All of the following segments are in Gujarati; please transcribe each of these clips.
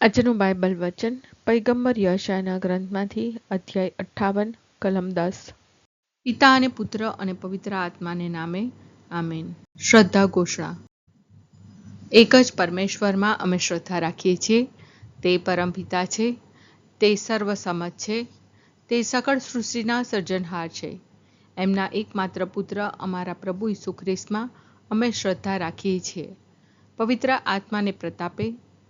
આજનું બાઇબલ વચન, પૈગંબર યશાયના ગ્રંથમાંથી અધ્યાય અઠ્ઠાવન, કલમ દસ. પિતા અને પુત્ર અને પવિત્ર આત્માને નામે, આમેન. શ્રદ્ધા ઘોષણા. એક જ પરમેશ્વરમાં અમે શ્રદ્ધા રાખીએ છીએ, તે પરમપિતા છે, તે સર્વસમત છે, તે સકળ સૃષ્ટિના સર્જનહાર છે. એમના એકમાત્ર પુત્ર અમારા પ્રભુ ઈસુ ખ્રિસ્તમાં અમે શ્રદ્ધા રાખીએ છીએ. પવિત્ર આત્માને પ્રતાપે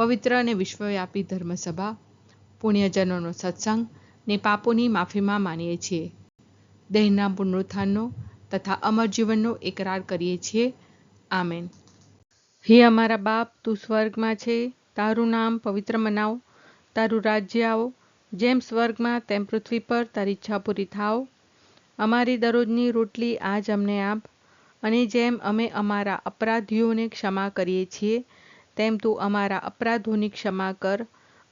પવિત્ર અને વિશ્વવ્યાપી ધર્મસભા, પુણ્યજનોનો સત્સંગ ને પાપોની માફીમાં માનીએ છીએ. દેહના પુનરુત્થાનનો તથા અમર જીવનનો એકરાર કરીએ છીએ. આમેન. હે અમારા બાપ, તું સ્વર્ગમાં છે. તારું નામ પવિત્ર મનાવ. તારું રાજ્ય આવો. જેમ સ્વર્ગમાં, તેમ પૃથ્વી પર તારી ઈચ્છા પૂરી થાવ. અમારી દરરોજની રોટલી આજ અમને આપ. અને જેમ અમે અમારા અપરાધીઓને ક્ષમા કરીએ છીએ તેમ તું અમારા અપરાધોની ક્ષમા કર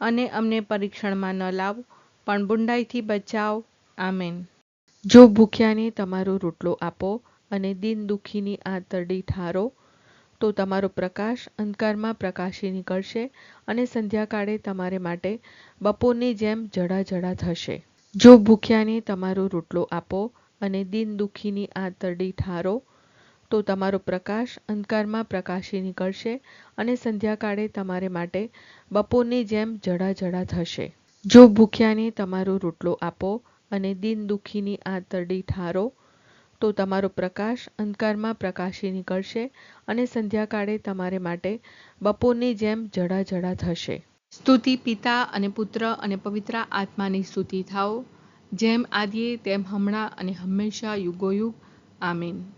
અને અમને પરીક્ષણમાં ન લાવ, પણ બુંડાઈથી બચાવ. આમેન. જો ભૂખ્યાને તમારો રોટલો આપો અને દિન દુઃખીની આંતરડી ઠારો, તો તમારો પ્રકાશ અંધકારમાં પ્રકાશી નીકળશે અને સંધ્યાકાળે તમારે માટે બપોરની જેમ જડા જડા થશે. જો ભૂખ્યાને તમારો રોટલો આપો અને દિન દુઃખીની આંતરડી ઠારો તો તમારો પ્રકાશ અંધકારમાં પ્રકાશી નીકળશે અને સંધ્યાકાળે તમારે માટે બપોરની જેમ જડા જડા થશે. જો ભૂખ્યાને તમારો રોટલો આપો અને દિન દુઃખીની આતરડી ઠારો, તો તમારો પ્રકાશ અંધકારમાં પ્રકાશી નીકળશે અને સંધ્યાકાળે તમારે માટે બપોરની જેમ જડા જડા થશે. સ્તુતિ પિતા અને પુત્ર અને પવિત્ર આત્માની સ્તુતિ થાઓ. જેમ આદિએ, તેમ હમણાં અને હંમેશા યુગોયુગ. આમીન.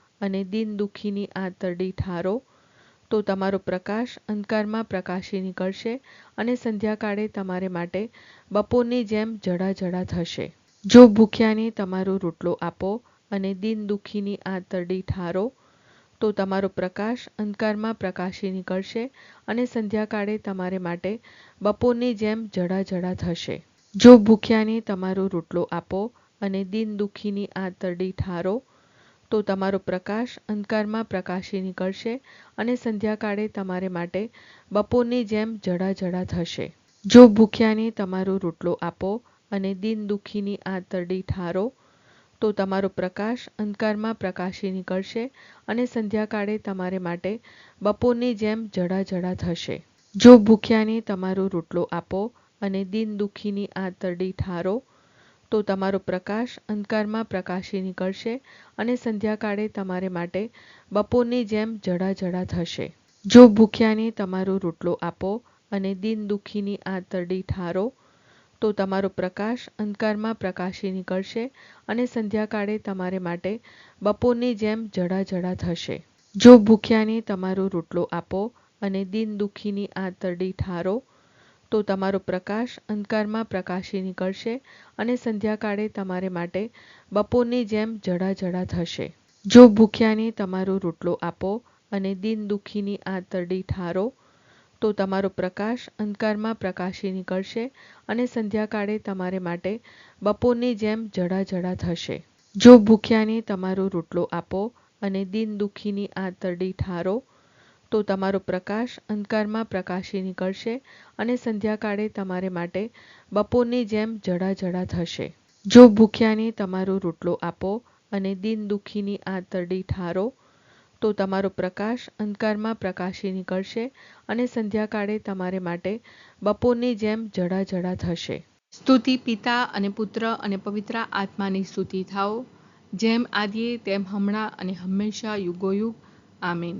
અને દિન દુઃખીની આંતરડી ઠારો, તો તમારો પ્રકાશ અંધકારમાં પ્રકાશી નીકળશે અને સંધ્યાકાળે તમારે માટે બપોરની જેમ જડા જડા થશે. જો ભૂખ્યાને તમારો રોટલો આપો અને દિન દુઃખીની આંતરડી ઠારો, તો તમારો પ્રકાશ અંધકારમાં પ્રકાશી નીકળશે અને સંધ્યાકાળે તમારે માટે બપોરની જેમ જડા જડા થશે. જો ભૂખ્યાને તમારો રોટલો આપો અને દિન દુઃખીની આંતરડી ઠારો તો તમારો પ્રકાશ અંધકારમાં પ્રકાશી નીકળશે અને સંધ્યાકાળે તમારે માટે બપોરની જેમ જડા જડા થશે. જો ભૂખ્યાને તમારો રોટલો આપો અને દિન દુઃખીની આંતરડી ઠારો, તો તમારો પ્રકાશ અંધકારમાં પ્રકાશી નીકળશે અને સંધ્યાકાળે તમારે માટે બપોરની જેમ જડા જડા થશે. જો ભૂખ્યાને તમારો રોટલો આપો અને દિન દુઃખીની આંતરડી ઠારો તો તમારો પ્રકાશ અંધકારમાં પ્રકાશી નીકળશે અને સંધ્યાકાળે તમારે માટે બપોરની જેમ જડા જડા થશે. જો ભૂખ્યાને તમારો રોટલો આપો અને દિન દુઃખીની આંતરડી ઠારો, તો તમારો પ્રકાશ અંધકારમાં પ્રકાશી નીકળશે અને સંધ્યાકાળે તમારે માટે બપોરની જેમ જડા જડા થશે. જો ભૂખ્યાને તમારો રોટલો આપો અને દિન દુઃખીની આંતરડી ઠારો તો તમારો પ્રકાશ અંધકારમાં પ્રકાશી નીકળશે અને સંધ્યાકાળે તમારે માટે બપોરની જેમ જડા જડા થશે. જો ભૂખ્યાને તમારો રોટલો આપો અને દિન દુઃખીની આંતરડી ઠારો, તો તમારો પ્રકાશ અંધકારમાં પ્રકાશી નીકળશે અને સંધ્યાકાળે તમારે માટે બપોરની જેમ જડા જડા થશે. જો ભૂખ્યાને તમારો રોટલો આપો અને દિન દુઃખીની આંતરડી ઠારો તો તમારો પ્રકાશ અંધકારમાં પ્રકાશી નીકળશે અને સંધ્યાકાળે તમારે માટે બપોરની જેમ જડા જડા થશે. જો ભૂખ્યાને તમારો રોટલો આપો અને દિન દુઃખીની આતરડી ઠારો, તો તમારો પ્રકાશ અંધકારમાં પ્રકાશી નીકળશે અને સંધ્યાકાળે તમારે માટે બપોરની જેમ જડા જડા થશે. સ્તુતિ પિતા અને પુત્ર અને પવિત્ર આત્માની સ્તુતિ થાઓ. જેમ આદિએ, તેમ હમણાં અને હંમેશા યુગોયુગ. આમીન.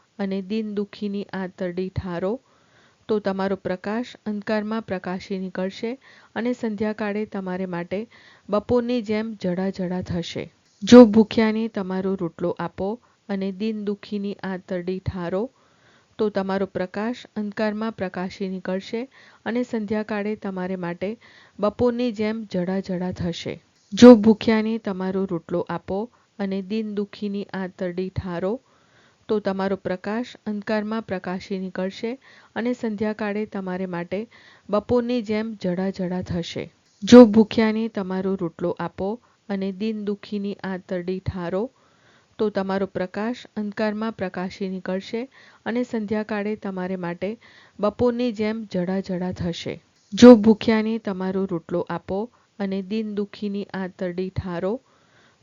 અને દિન દુઃખીની આંતરડી ઠારો, તો તમારો પ્રકાશ અંધકારમાં પ્રકાશી નીકળશે અને સંધ્યાકાળે તમારે માટે બપોરની જેમ જડાજડા થશે. જો ભૂખ્યાને તમારો રોટલો આપો અને દિન દુઃખીની આંતરડી ઠારો, તો તમારો પ્રકાશ અંધકારમાં પ્રકાશી નીકળશે અને સંધ્યાકાળે તમારે માટે બપોરની જેમ જડાજડા થશે. જો ભૂખ્યાને તમારો રોટલો આપો અને દિન દુઃખીની આંતરડી ઠારો તો તમારો પ્રકાશ અંધકારમાં પ્રકાશી નીકળશે અને સંધ્યાકાળે તમારે માટે બપોરની જેમ જડાજડા થશે. જો ભૂખ્યાને તમારો રોટલો આપો અને દિન દુઃખીની આંતરડી ઠારો, તો તમારો પ્રકાશ અંધકારમાં પ્રકાશી નીકળશે અને સંધ્યાકાળે તમારે માટે બપોરની જેમ જડાજડા થશે. જો ભૂખ્યાને તમારો રોટલો આપો અને દિન દુઃખીની આંતરડી ઠારો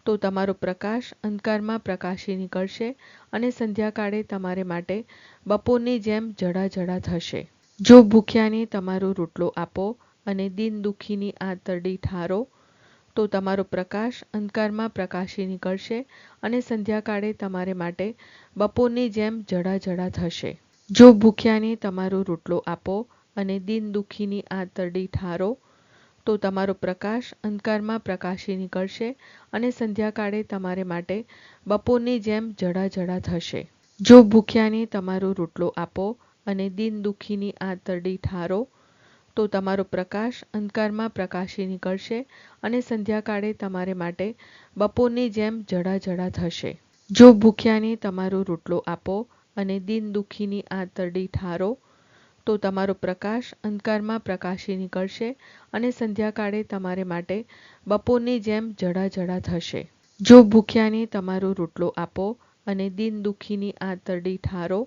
તો તમારો પ્રકાશ અંધકારમાં પ્રકાશી નીકળશે અને સંધ્યાકાળે તમારે માટે બપોરની જેમ જડાજડા થશે. જો ભૂખ્યાને તમારો રોટલો આપો અને દિન દુઃખીની આંતરડી ઠારો, તો તમારો પ્રકાશ અંધકારમાં પ્રકાશી નીકળશે અને સંધ્યાકાળે તમારે માટે બપોરની જેમ જડાજડા થશે. જો ભૂખ્યાને તમારો રોટલો આપો અને દિન દુઃખીની આંતરડી ઠારો તો તમારો પ્રકાશ અંધકારમાં પ્રકાશી નીકળશે અને સંધ્યાકાળે તમારે માટે બપોરની જેમ જડાજડા થશે. જો ભૂખ્યાને તમારો રોટલો આપો અને દિન દુઃખીની આંતરડી ઠારો, તો તમારો પ્રકાશ અંધકારમાં પ્રકાશી નીકળશે અને સંધ્યાકાળે તમારે માટે બપોરની જેમ જડાજડા થશે. જો ભૂખ્યાને તમારો રોટલો આપો અને દિન દુઃખીની આંતરડી ઠારો તો તમારો પ્રકાશ અંધકારમાં પ્રકાશી નીકળશે અને સંધ્યાકાળે તમારે માટે બપોરની જેમ જડાજડા થશે. જો ભૂખ્યાને તમારો રોટલો આપો અને દિન દુઃખીની આંતરડી ઠારો,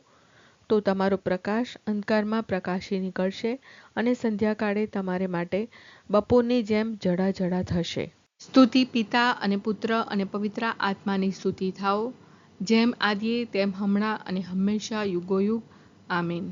તો તમારો પ્રકાશ અંધકારમાં પ્રકાશી નીકળશે અને સંધ્યાકાળે તમારે માટે બપોરની જેમ જડાજડા થશે. સ્તુતિ પિતા અને પુત્ર અને પવિત્ર આત્માની સ્તુતિ થાઓ. જેમ આદિએ, તેમ હમણાં અને હંમેશા યુગોયુગ. આમીન.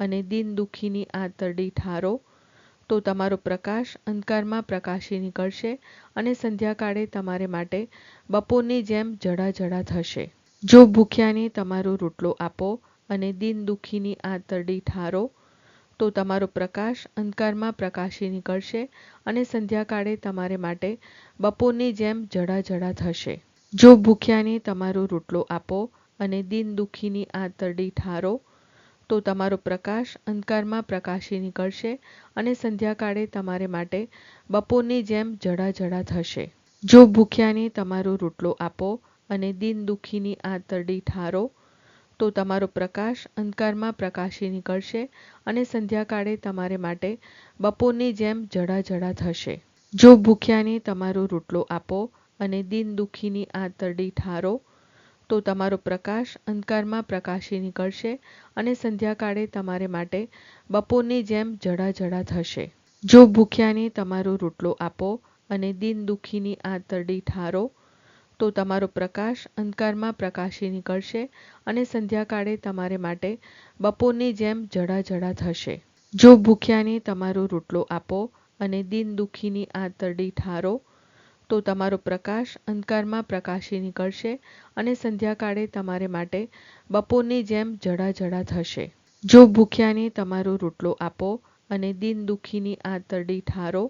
અને દિન દુઃખીની આંતરડી ઠારો, તો તમારો પ્રકાશ અંધકારમાં પ્રકાશી નીકળશે અને સંધ્યાકાળે તમારે માટે બપોરની જેમ જડાજડા થશે. જો ભૂખ્યાને તમારો રોટલો આપો અને દિન દુઃખીની આંતરડી ઠારો, તો તમારો પ્રકાશ અંધકારમાં પ્રકાશી નીકળશે અને સંધ્યાકાળે તમારે માટે બપોરની જેમ જડાજડા થશે. જો ભૂખ્યાને તમારો રોટલો આપો અને દિન દુઃખીની આંતરડી ઠારો તો તમારો પ્રકાશ અંધકારમાં પ્રકાશી નીકળશે અને સંધ્યાકાળે તમારે માટે બપોરની જેમ જડાજડા થશે. જો ભૂખ્યાને તમારો રોટલો આપો અને દિન દુઃખીની આંતરડી ઠારો, તો તમારો પ્રકાશ અંધકારમાં પ્રકાશી નીકળશે અને સંધ્યાકાળે તમારે માટે બપોરની જેમ જડાજડા થશે. જો ભૂખ્યાને તમારો રોટલો આપો અને દિન દુઃખીની આંતરડી ઠારો તો તમારો પ્રકાશ અંધકારમાં પ્રકાશી નીકળશે અને સંધ્યાકાળે તમારે માટે બપોરની જેમ જડાજડા થશે. જો ભૂખ્યાને તમારો રોટલો આપો અને દિન દુઃખીની આંતરડી ઠારો, તો તમારો પ્રકાશ અંધકારમાં પ્રકાશી નીકળશે અને સંધ્યાકાળે તમારે માટે બપોરની જેમ જડાજડા થશે. જો ભૂખ્યાને તમારો રોટલો આપો અને દિન દુઃખીની આંતરડી ઠારો તો તમારો પ્રકાશ અંધકારમાં પ્રકાશી નીકળશે અને સંધ્યાકાળે તમારે માટે બપોરની જેમ જડાજડા થશે. જો ભૂખ્યાને તમારો રોટલો આપો અને દિન દુઃખીની આંતરડી ઠારો,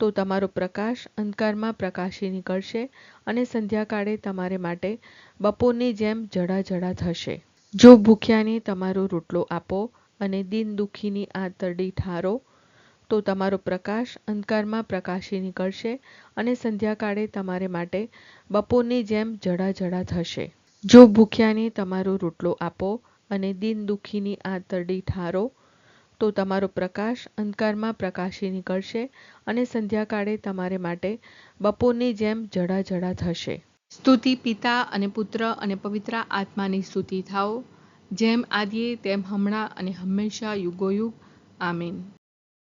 તો તમારો પ્રકાશ અંધકારમાં પ્રકાશી નીકળશે અને સંધ્યાકાળે તમારે માટે બપોરની જેમ જડાજડા થશે. જો ભૂખ્યાને તમારો રોટલો આપો અને દિન દુઃખીની આંતરડી ઠારો તો તમારો પ્રકાશ અંધકારમાં પ્રકાશી નીકળશે અને સંધ્યાકાળે તમારે માટે બપોરની જેમ જડાજડા થશે. જો ભૂખ્યાને તમારો રોટલો આપો અને દિન દુઃખીની આંતરડી ઠારો, તો તમારો પ્રકાશ અંધકારમાં પ્રકાશી નીકળશે અને સંધ્યાકાળે તમારે માટે બપોરની જેમ જડાજડા થશે. સ્તુતિ પિતા અને પુત્ર અને પવિત્ર આત્માની સ્તુતિ થાઓ. જેમ આદિએ, તેમ હમણાં અને હંમેશા યુગોયુગ. આમીન.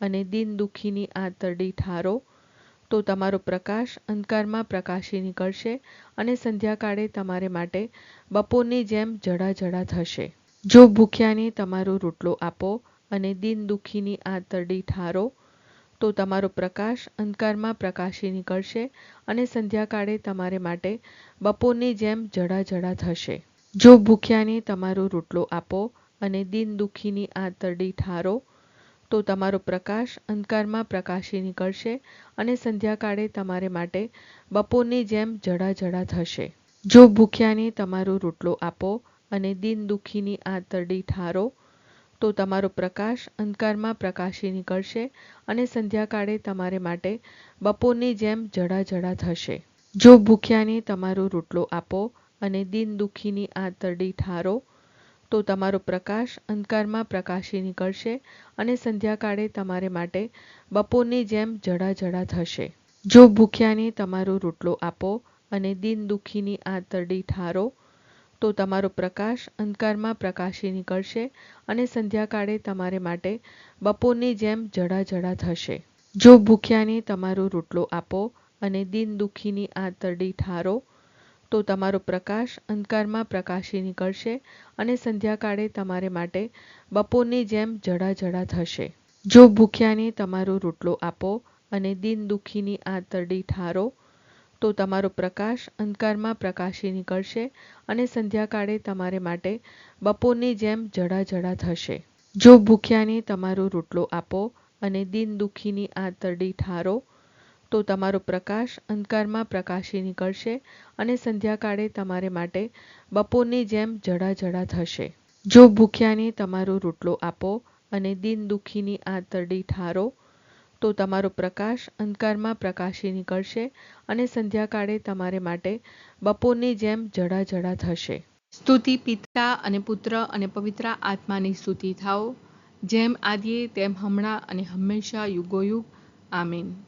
અને દિન દુઃખીની આંતરડી ઠારો, તો તમારો પ્રકાશ અંધકારમાં પ્રકાશી નીકળશે અને સંધ્યાકાળે તમારે માટે બપોરની જેમ જડાજડા થશે. જો ભૂખ્યાને તમારો રોટલો આપો અને દિન દુઃખીની આંતરડી ઠારો, તો તમારો પ્રકાશ અંધકારમાં પ્રકાશી નીકળશે અને સંધ્યાકાળે તમારે માટે બપોરની જેમ જડાજડા થશે. જો ભૂખ્યાને તમારો રોટલો આપો અને દિન દુઃખીની આંતરડી ઠારો તો તમારો પ્રકાશ અંધકારમાં પ્રકાશી નીકળશે અને સંધ્યાકાળે તમારે માટે બપોરની જેમ જડાજડા થશે. જો ભૂખ્યાને તમારો રોટલો આપો અને દિન દુઃખીની આંતરડી ઠારો, તો તમારો પ્રકાશ અંધકારમાં પ્રકાશી નીકળશે અને સંધ્યાકાળે તમારે માટે બપોરની જેમ જડાજડા થશે. જો ભૂખ્યાને તમારો રોટલો આપો અને દીન દુઃખીની આંતરડી ઠારો તો તમારો પ્રકાશ અંધકારમાં પ્રકાશી નીકળશે અને સંધ્યાકાળે તમારે માટે બપોરની જેમ જડાજડા થશે. જો ભૂખ્યાને તમારો રોટલો આપો અને દિન દુઃખીની આંતરડી ઠારો, તો તમારો પ્રકાશ અંધકારમાં પ્રકાશી નીકળશે અને સંધ્યાકાળે તમારે માટે બપોરની જેમ જડાજડા થશે. જો ભૂખ્યાને તમારો રોટલો આપો અને દીન દુઃખીની આંતરડી ઠારો તો તમારો પ્રકાશ અંધકારમાં પ્રકાશી નીકળશે અને સંધ્યાકાળે તમારે માટે બપોરની જેમ જડાજડા થશે. જો ભૂખ્યાને તમારો રોટલો આપો અને દિન દુઃખીની આતરડી ઠારો, તો તમારો પ્રકાશ અંધકારમાં પ્રકાશી નીકળશે અને સંધ્યાકાળે તમારે માટે બપોરની જેમ જડાજડા થશે. જો ભૂખ્યાને તમારો રોટલો આપો અને દિન દુઃખીની આંતરડી ઠારો તો તમારો પ્રકાશ અંધકારમાં પ્રકાશી નીકળશે અને સંધ્યાકાળે તમારે માટે બપોરની જેમ જડાજડા થશે. જો ભૂખ્યાને તમારો રોટલો આપો અને દિન દુઃખીની આંતરડી ઠારો, તો તમારો પ્રકાશ અંધકારમાં પ્રકાશી નીકળશે અને સંધ્યાકાળે તમારે માટે બપોરની જેમ જડાજડા થશે. સ્તુતિ પિતા અને પુત્ર અને પવિત્ર આત્માની સ્તુતિ થાઓ. જેમ આદિએ, તેમ હમણાં અને હંમેશા યુગોયુગ. આમીન.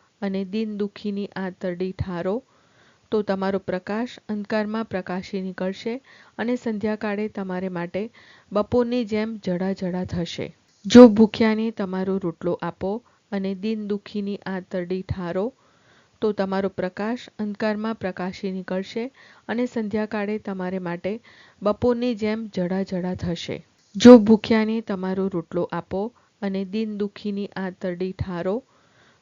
અને દિન દુઃખીની આંતરડી ઠારો, તો તમારો પ્રકાશ અંધકારમાં પ્રકાશી નીકળશે અને સંધ્યાકાળે તમારે માટે બપોરની જેમ જડાજડા થશે. જો ભૂખ્યાને તમારો રોટલો આપો અને દિન દુઃખીની આંતરડી ઠારો, તો તમારો પ્રકાશ અંધકારમાં પ્રકાશી નીકળશે અને સંધ્યાકાળે તમારે માટે બપોરની જેમ જડાજડા થશે. જો ભૂખ્યાને તમારો રોટલો આપો અને દિન દુઃખીની આંતરડી ઠારો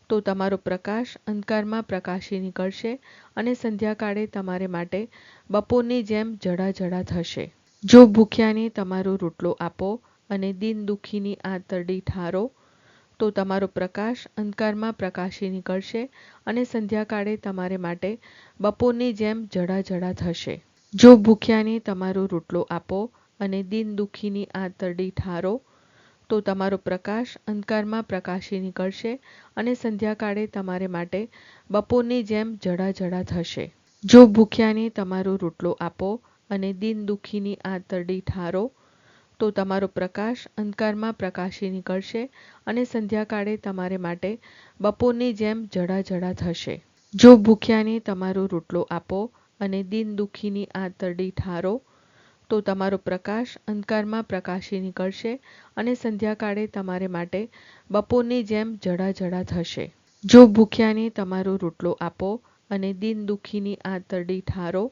તો તમારો પ્રકાશ અંધકારમાં પ્રકાશી નીકળશે અને સંધ્યાકાળે તમારે માટે બપોરની જેમ જડાજડા થશે. જો ભૂખ્યાને તમારો રોટલો આપો અને દિન દુઃખીની આંતરડી ઠારો, તો તમારો પ્રકાશ અંધકારમાં પ્રકાશી નીકળશે અને સંધ્યાકાળે તમારે માટે બપોરની જેમ જડાજડા થશે. જો ભૂખ્યાને તમારો રોટલો આપો અને દિન દુઃખીની આંતરડી ઠારો તો તમારો પ્રકાશ અંધકારમાં પ્રકાશી નીકળશે અને સંધ્યાકાળે તમારે માટે બપોરની જેમ જડાજડા થશે. જો ભૂખ્યાને તમારો રોટલો આપો અને દિન દુઃખીની આંતરડી ઠારો, તો તમારો પ્રકાશ અંધકારમાં પ્રકાશી નીકળશે અને સંધ્યાકાળે તમારે માટે બપોરની જેમ જડા જડા થશે. જો ભૂખ્યાને તમારો રોટલો આપો અને દિન દુઃખીની આંતરડી ઠારો તો તમારો પ્રકાશ અંધકારમાં પ્રકાશી નીકળશે અને સંધ્યાકાળે તમારે માટે બપોરની જેમ જડા જડા થશે. જો ભૂખ્યાને તમારો રોટલો આપો અને દીન દુઃખીની આંતરડી ઠારો,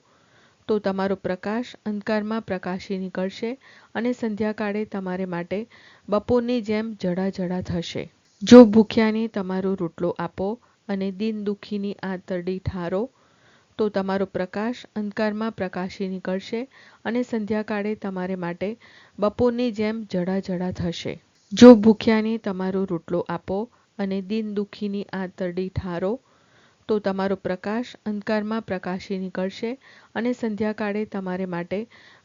તો તમારો પ્રકાશ અંધકારમાં પ્રકાશી નીકળશે અને સંધ્યાકાળે તમારે માટે બપોરની જેમ જડા જડા થશે. જો ભૂખ્યાને તમારો રોટલો આપો અને દીન દુઃખીની આંતરડી ઠારો તો તમારો પ્રકાશ અંધકારમાં પ્રકાશી નીકળશે અને સંધ્યાકાળે તમારે માટે બપોરની જેમ જડા જડા થશે. જો ભૂખ્યાને તમારો રોટલો આપો અને દિન દુઃખીની આતરડી ઠારો, તો તમારો પ્રકાશ અંધકારમાં પ્રકાશી નીકળશે અને સંધ્યાકાળે તમારે માટે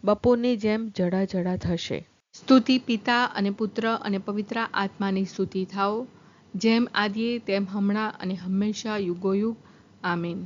બપોરની જેમ જડા જડા થશે. સ્તુતિ પિતા અને પુત્ર અને પવિત્ર આત્માની સ્તુતિ થાઓ. જેમ આદિએ, તેમ હમણાં અને હંમેશા યુગોયુગ. આમીન.